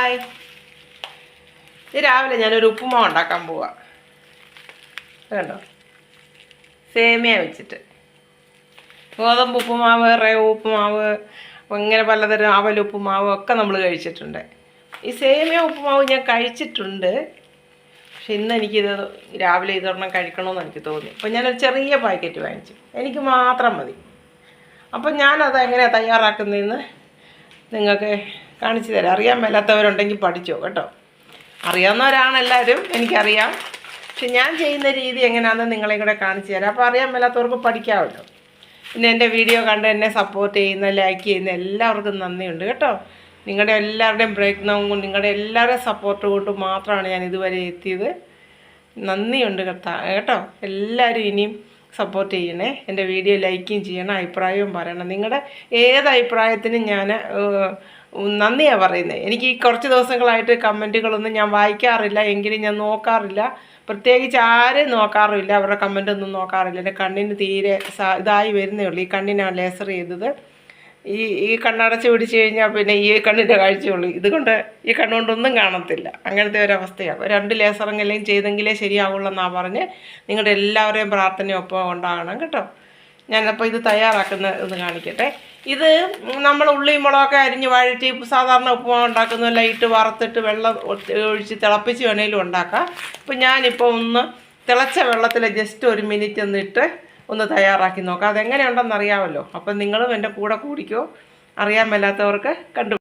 Hi ഇത് രാവിലെ ഞാനൊരു ഉപ്പുമാവ് ഉണ്ടാക്കാൻ പോവാ. കണ്ടോ? സേമിയ വെച്ചിട്ട്. ഗോതമ്പ് ഉപ്പുമാവ് റേവ് ഉപ്പുമാവ് ഇങ്ങനെ പലതരം അവൽ ഉപ്പുമാവ് ഒക്കെ നമ്മൾ കഴിച്ചിട്ടുണ്ട്. ഈ സേമിയ ഉപ്പുമാവ് ഞാൻ കഴിച്ചിട്ടുണ്ട്. പക്ഷെ ഇന്ന് എനിക്കിത് രാവിലെ ഇതൊരെണ്ണം കഴിക്കണമെന്ന് എനിക്ക് തോന്നി. അപ്പോൾ ഞാനൊരു ചെറിയ പാക്കറ്റ് വാങ്ങിച്ചു. എനിക്ക് മാത്രം മതി. അപ്പം ഞാനത് എങ്ങനെയാണ് തയ്യാറാക്കുന്നതെന്ന് നിങ്ങൾക്ക് കാണിച്ചു തരാം. അറിയാൻ മേലാത്തവരുണ്ടെങ്കിൽ പഠിച്ചോ കേട്ടോ. അറിയാവുന്നവരാണ് എല്ലാവരും എനിക്കറിയാം. പക്ഷെ ഞാൻ ചെയ്യുന്ന രീതി എങ്ങനെയാണെന്ന് നിങ്ങളെ കൂടെ കാണിച്ചു തരാം. അപ്പോൾ അറിയാൻ മേലാത്തവർക്ക് പഠിക്കാമല്ലോ. പിന്നെ എന്റെ വീഡിയോ കണ്ട് എന്നെ സപ്പോർട്ട് ചെയ്യുന്ന ലൈക്ക് ചെയ്യുന്ന എല്ലാവർക്കും നന്ദിയുണ്ട് കേട്ടോ. നിങ്ങളുടെ എല്ലാവരുടെയും പ്രയത്നവും കൊണ്ട് നിങ്ങളുടെ എല്ലാവരുടെയും സപ്പോർട്ട് കൊണ്ട് മാത്രമാണ് ഞാൻ ഇതുവരെ എത്തിയത്. നന്ദിയുണ്ട് കേട്ടോ. എല്ലാവരും ഇനിയും സപ്പോർട്ട് ചെയ്യണേ എന്റെ വീഡിയോ ലൈക്കും ചെയ്യണം അഭിപ്രായവും പറയണം. നിങ്ങളുടെ ഏത് അഭിപ്രായത്തിനും ഞാൻ നന്ദിയാണ് പറയുന്നത് എനിക്ക് ഈ കുറച്ച് ദിവസങ്ങളായിട്ട് കമന്റുകളൊന്നും ഞാൻ വായിക്കാറില്ല എങ്കിലും ഞാൻ നോക്കാറില്ല. പ്രത്യേകിച്ച് ആരും നോക്കാറുമില്ല അവരുടെ കമന്റൊന്നും നോക്കാറില്ല. എന്റെ കണ്ണിന് തീരെ ഇതായി വരുന്നേ ഉള്ളൂ. ഈ കണ്ണിനാണ് ലേസർ ചെയ്തത്. ഈ ഈ കണ്ണടച്ച് പിടിച്ചു കഴിഞ്ഞാൽ പിന്നെ ഈ കണ്ണിന്റെ കാഴ്ചയുള്ളൂ. ഇതുകൊണ്ട് ഈ കണ്ണുകൊണ്ടൊന്നും കാണത്തില്ല. അങ്ങനത്തെ ഒരവസ്ഥയാണ് രണ്ട് ലേസറെങ്കിലും ചെയ്തെങ്കിലേ ശരിയാവുള്ളൂ എന്നാണ് പറഞ്ഞ് നിങ്ങളുടെ എല്ലാവരെയും പ്രാർത്ഥനയൊപ്പം ഉണ്ടാകണം കേട്ടോ. ഞാനപ്പോൾ ഇത് തയ്യാറാക്കുന്ന ഒന്ന് കാണിക്കട്ടെ. ഇത് നമ്മൾ ഉള്ളി മുളകൊക്കെ അരിഞ്ഞ് വഴറ്റി സാധാരണ ഉപ്പുമാവ് ഉണ്ടാക്കുന്ന ലൈറ്റ് വറുത്തിട്ട് വെള്ളം ഒഴിച്ച് തിളപ്പിച്ച് വേണേലും ഉണ്ടാക്കാം. അപ്പോൾ ഞാനിപ്പോൾ ഒന്ന് തിളച്ച വെള്ളത്തിൽ ജസ്റ്റ് ഒരു മിനിറ്റ് ഒന്നിട്ട് ഒന്ന് തയ്യാറാക്കി നോക്കാം. അതെങ്ങനെയുണ്ടെന്ന് അറിയാമല്ലോ. അപ്പം നിങ്ങളും എന്റെ കൂടെ കൂടിക്കോ. അറിയാൻ മേലാത്തവർക്ക് കണ്ടു.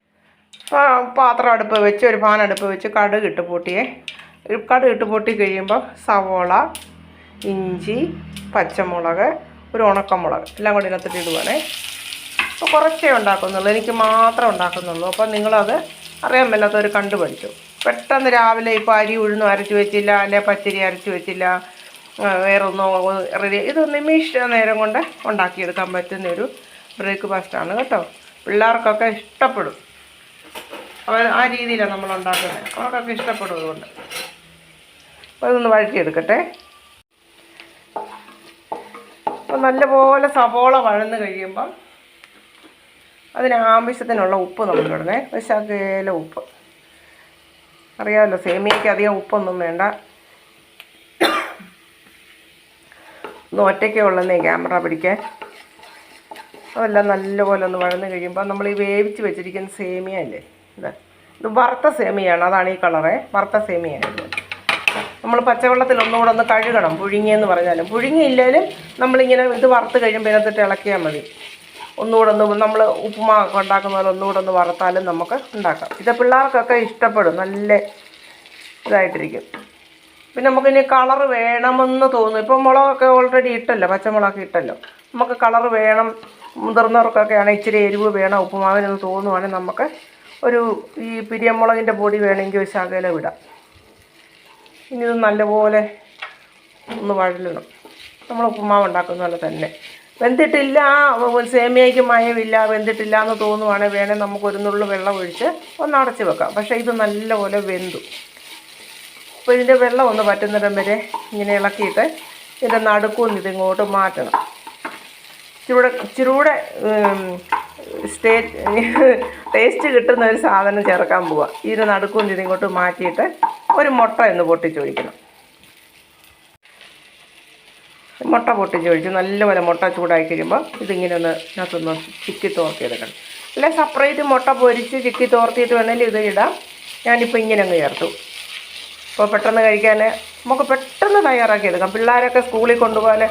പാത്രം അടുപ്പ് വെച്ച് ഒരു പാൻ അടുപ്പ് വെച്ച് കടുക് ഇട്ട് പൊട്ടിയേ. കടുക് ഇട്ട് പൊട്ടി കഴിയുമ്പോൾ സവോള ഇഞ്ചി പച്ചമുളക് ഒരു ഉണക്കമുളക് എല്ലാം കൂടി ഇതിനകത്തിട്ട് ഇടുവാണേ. അപ്പോൾ കുറച്ചേ ഉണ്ടാക്കുന്നുള്ളൂ. എനിക്ക് മാത്രം ഉണ്ടാക്കുന്നുള്ളൂ. അപ്പോൾ നിങ്ങളത് അറിയാൻ മേലാത്തവർ കണ്ടുപഠിച്ചു. പെട്ടെന്ന് രാവിലെ ഇപ്പോൾ അരി ഉഴുന്നും അരച്ച് വെച്ചില്ല അല്ലെ പച്ചരി അരച്ച് വെച്ചില്ല വേറൊന്നും റെഡി ഇത് നിമിഷ നേരം കൊണ്ട് ഉണ്ടാക്കിയെടുക്കാൻ പറ്റുന്ന ഒരു ബ്രേക്ക്ഫാസ്റ്റാണ് കേട്ടോ. പിള്ളേർക്കൊക്കെ ഇഷ്ടപ്പെടും. അവർ ആ രീതിയിലാണ് നമ്മൾ ഉണ്ടാക്കുന്നത്. അവർക്കൊക്കെ ഇഷ്ടപ്പെടും അതുകൊണ്ട് അപ്പോൾ അതൊന്ന് വഴറ്റിയെടുക്കട്ടെ. അപ്പോൾ നല്ലപോലെ സവോള വഴന്ന് കഴിയുമ്പം അതിന് ആവശ്യത്തിനുള്ള ഉപ്പ് നമ്മൾ ഇടണേ. ഒരു ഉപ്പ്. അറിയാമല്ലോ സേമിയയ്ക്ക് അധികം ഉപ്പൊന്നും വേണ്ട. ഒന്ന് ഒറ്റയ്ക്കേ ഉള്ളെന്നേ ക്യാമറ പിടിക്കാൻ. അതെല്ലാം നല്ലപോലെ ഒന്ന് വഴന്ന് കഴിയുമ്പോൾ നമ്മൾ ഈ വേവിച്ച് വെച്ചിരിക്കുന്ന സേമിയ അല്ലേ ഇത്. ഇത് വറുത്ത സേമിയാണ് അതാണ് ഈ കളറേ. വറുത്ത സേമിയാണ് നമ്മൾ പച്ചവെള്ളത്തിൽ ഒന്നുകൂടെ ഒന്ന് കഴുകണം പുഴുങ്ങിയെന്ന് പറഞ്ഞാലും. പുഴുങ്ങിയില്ലേലും നമ്മളിങ്ങനെ ഇത് വറുത്ത് കഴിയുമ്പോൾ ഇതിനകത്തിട്ട് ഇളക്കിയാൽ മതി. ഒന്നുകൂടെ ഒന്ന് നമ്മൾ ഉപ്പുമാവൊക്കെ ഉണ്ടാക്കുന്ന പോലെ ഒന്നുകൂടെ ഒന്ന് വറുത്താലും നമുക്ക് ഉണ്ടാക്കാം. ഇത് പിള്ളേർക്കൊക്കെ ഇഷ്ടപ്പെടും നല്ല ഇതായിട്ടിരിക്കും. പിന്നെ നമുക്കിനി കളർ വേണമെന്ന് തോന്നുന്നു. ഇപ്പം മുളകൊക്കെ ഓൾറെഡി ഇട്ടല്ലോ പച്ചമുളകൊക്കെ ഇട്ടല്ലോ. നമുക്ക് കളർ വേണം മുതിർന്നവർക്കൊക്കെ ആണെങ്കിൽ ഇച്ചിരി എരിവ് വേണം ഉപ്പുമാവിനെന്ന് തോന്നുവാണെങ്കിൽ നമുക്ക് ഒരു ഈ പിരിയമുളകിന്റെ പൊടി വേണമെങ്കിൽ ഒരു ശകല വിടാം ഇനി ഇത് നല്ലപോലെ ഒന്ന് വഴലണം. നമ്മൾ ഉപ്പുമാവ് ഉണ്ടാക്കുന്ന പോലെ തന്നെ. വെന്തിട്ടില്ല സേമിയയ്ക്ക് മയമില്ല വെന്തിട്ടില്ല എന്ന് തോന്നുവാണെങ്കിൽ വേണേൽ നമുക്ക് ഒരു നുള്ളു വെള്ളം ഒഴിച്ച് ഒന്ന് അടച്ച് വെക്കാം. പക്ഷേ ഇത് നല്ലപോലെ വെന്തു. അപ്പോൾ ഇതിന്റെ വെള്ളം ഒന്ന് പറ്റുന്നിടം വരെ ഇങ്ങനെ ഇളക്കിയിട്ട് ഇതിന്റെ നടുക്കുന്ന് ഇതിങ്ങോട്ട് മാറ്റണം. ഇച്ചിരൂടെ ഇച്ചിരൂടെ സ്റ്റേ ടേസ്റ്റ് കിട്ടുന്ന ഒരു സാധനം ചേർക്കാൻ പോവുക ഇതിന്റെ നടുക്കുന്ന് ഇതിങ്ങോട്ട് മാറ്റിയിട്ട് ഒരു മുട്ട ഒന്ന് പൊട്ടിച്ചൊഴിക്കണം. മുട്ട പൊട്ടിച്ചൊഴിച്ച് നല്ലപോലെ മുട്ട ചൂടായി കഴിയുമ്പോൾ ഇതിങ്ങനെ ഒന്ന് ഇതിനകത്തൊന്ന് ചിക്കി തോർത്തിയെടുക്കണം. അല്ലെങ്കിൽ സെപ്പറേറ്റ് മുട്ട പൊരിച്ച് ചിക്കി തോർത്തിയിട്ട് വേണമെങ്കിൽ ഇത് ഇടാം. ഞാനിപ്പോൾ ഇങ്ങനെ അങ്ങ് ചേർത്തു. അപ്പോൾ പെട്ടെന്ന് കഴിക്കാൻ നമുക്ക് പെട്ടെന്ന് തയ്യാറാക്കി എടുക്കാം പിള്ളേരൊക്കെ സ്കൂളിൽ കൊണ്ടുപോകാൻ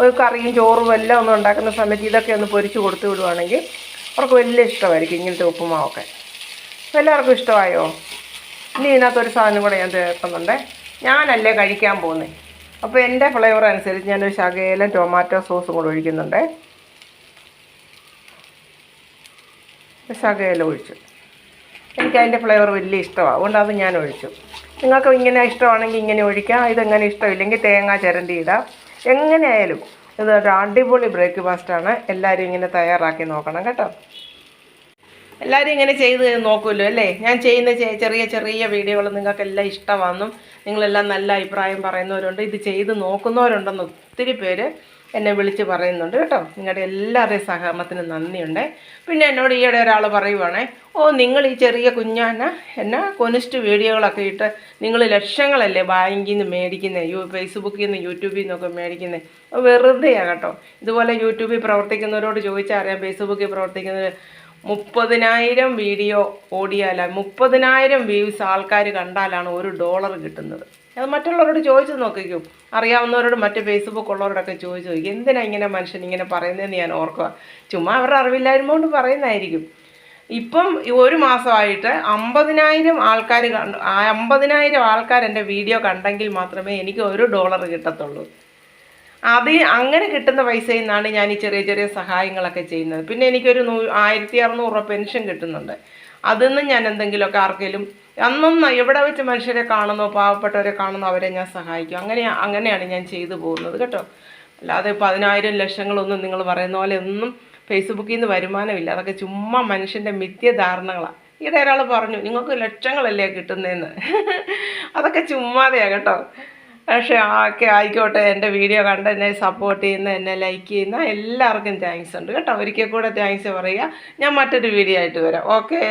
ഒരു കറിയും ചോറും എല്ലാം ഒന്ന് ഉണ്ടാക്കുന്ന സമയത്ത് ഇതൊക്കെ ഒന്ന് പൊരിച്ച് കൊടുത്തു വിടുവാണെങ്കിൽ അവർക്ക് വലിയ ഇഷ്ടമായിരിക്കും ഇങ്ങനത്തെ ഉപ്പുമാവൊക്കെ. എല്ലാവർക്കും ഇഷ്ടമായോ? ഇനി ഇതിനകത്തൊരു സാധനം കൂടെ ഞാൻ ചേർക്കുന്നുണ്ട്. ഞാനല്ലേ കഴിക്കാൻ പോകുന്നത് അപ്പോൾ എന്റെ ഫ്ലേവർ അനുസരിച്ച് ഞാനൊരു ശകേലം ടൊമാറ്റോ സോസും കൂടെ ഒഴിക്കുന്നുണ്ട്. ശകേലം ഒഴിച്ചു. എനിക്ക് അതിന്റെ ഫ്ലേവർ വലിയ ഇഷ്ടമാണ്. അതുകൊണ്ട് അത് ഞാൻ ഒഴിച്ചു. നിങ്ങൾക്ക് ഇങ്ങനെ ഇഷ്ടമാണെങ്കിൽ ഇങ്ങനെ ഒഴിക്കാം. ഇതെങ്ങനെ ഇഷ്ടമില്ലെങ്കിൽ തേങ്ങ ചിരണ്ടി ഇടാം. എങ്ങനെയായാലും ഇത് ഒരു അടിപൊളി ബ്രേക്ക്ഫാസ്റ്റാണ് എല്ലാവരും ഇങ്ങനെ തയ്യാറാക്കി നോക്കണം കേട്ടോ. എല്ലാവരും ഇങ്ങനെ ചെയ്ത് നോക്കുമല്ലോ അല്ലേ? ഞാൻ ചെയ്യുന്ന ചെറിയ ചെറിയ വീഡിയോകൾ നിങ്ങൾക്കെല്ലാം ഇഷ്ടമാണെന്നും നിങ്ങളെല്ലാം നല്ല അഭിപ്രായം പറയുന്നവരുണ്ട്. ഇത് ചെയ്ത് നോക്കുന്നവരുണ്ടെന്ന് ഒത്തിരി പേര് എന്നെ വിളിച്ച് പറയുന്നുണ്ട് കേട്ടോ. നിങ്ങളുടെ എല്ലാവരുടെയും സഹകരണത്തിന് നന്ദിയുണ്ട്. പിന്നെ എന്നോട് ഈയിടെ ഒരാൾ പറയുവാണേ ഓ നിങ്ങൾ ഈ ചെറിയ കുഞ്ഞാന എന്നാ കൊനിസ്റ്റ് വീഡിയോകളൊക്കെ ഇട്ട് നിങ്ങൾ ലക്ഷങ്ങളല്ലേ ബാങ്കിൽ നിന്ന് മേടിക്കുന്നത് യു ഫേസ്ബുക്കിൽ നിന്ന് യൂട്യൂബിൽ നിന്നൊക്കെ മേടിക്കുന്നത് വെറുതെയാണ് കേട്ടോ. ഇതുപോലെ യൂട്യൂബിൽ പ്രവർത്തിക്കുന്നവരോട് ചോദിച്ചാൽ അറിയാം ഫേസ്ബുക്കിൽ പ്രവർത്തിക്കുന്നവർ മുപ്പതിനായിരം വീഡിയോ ഓടിയാല മുപ്പതിനായിരം വ്യൂസ് ആൾക്കാർ കണ്ടാലാണ് ഒരു ഡോളർ കിട്ടുന്നത്. അത് മറ്റുള്ളവരോട് ചോദിച്ചു നോക്കിക്കും. അറിയാവുന്നവരോട് മറ്റ് ഫേസ്ബുക്ക് ഉള്ളവരോടൊക്കെ ചോദിച്ചു നോക്കി. എന്തിനാ ഇങ്ങനെ മനുഷ്യൻ ഇങ്ങനെ പറയുന്നതെന്ന് ഞാൻ ഓർക്കുക ചുമ്മാ അവരുടെ അറിവില്ലായ്മ കൊണ്ട് പറയുന്നതായിരിക്കും. ഇപ്പം ഒരു മാസമായിട്ട് അമ്പതിനായിരം ആൾക്കാർ കണ്ടു അമ്പതിനായിരം ആൾക്കാർ എന്റെ വീഡിയോ കണ്ടെങ്കിൽ മാത്രമേ എനിക്ക് ഒരു ഡോളർ കിട്ടത്തുള്ളൂ. അത് അങ്ങനെ കിട്ടുന്ന പൈസയിൽ നിന്നാണ് ഞാൻ ഈ ചെറിയ ചെറിയ സഹായങ്ങളൊക്കെ ചെയ്യുന്നത്. പിന്നെ എനിക്കൊരു നൂ ആയിരത്തി അറുന്നൂറ് രൂപ പെൻഷൻ കിട്ടുന്നുണ്ട്. അതിൽ നിന്ന് ഞാൻ എന്തെങ്കിലുമൊക്കെ ആർക്കെങ്കിലും അന്നൊന്ന് എവിടെ വെച്ച് മനുഷ്യരെ കാണുന്നോ പാവപ്പെട്ടവരെ കാണുന്നോ അവരെ ഞാൻ സഹായിക്കും. അങ്ങനെ അങ്ങനെയാണ് ഞാൻ ചെയ്തു പോകുന്നത് കേട്ടോ. അല്ലാതെ പതിനായിരം ലക്ഷങ്ങളൊന്നും നിങ്ങൾ പറയുന്ന പോലെ ഒന്നും ഫേസ്ബുക്കിൽ നിന്ന് വരുമാനമില്ല. അതൊക്കെ ചുമ്മാ മനുഷ്യന്റെ മിഥ്യധാരണകളാണ് ഈയിടെ ഒരാൾ പറഞ്ഞു നിങ്ങൾക്ക് ലക്ഷങ്ങളല്ലേ കിട്ടുന്നതെന്ന് അതൊക്കെ ചുമ്മാതെയാണ് കേട്ടോ. പക്ഷേ ഒക്കെ ആയിക്കോട്ടെ എന്റെ വീഡിയോ കണ്ട് എന്നെ സപ്പോർട്ട് ചെയ്യുന്ന എന്നെ ലൈക്ക് ചെയ്യുന്ന എല്ലാവർക്കും താങ്ക്സ് ഉണ്ട്. കേട്ടോ ഒരിക്കൽ കൂടെ താങ്ക്സ് പറയുക. ഞാൻ മറ്റൊരു വീഡിയോ ആയിട്ട് വരാം. ഓക്കേ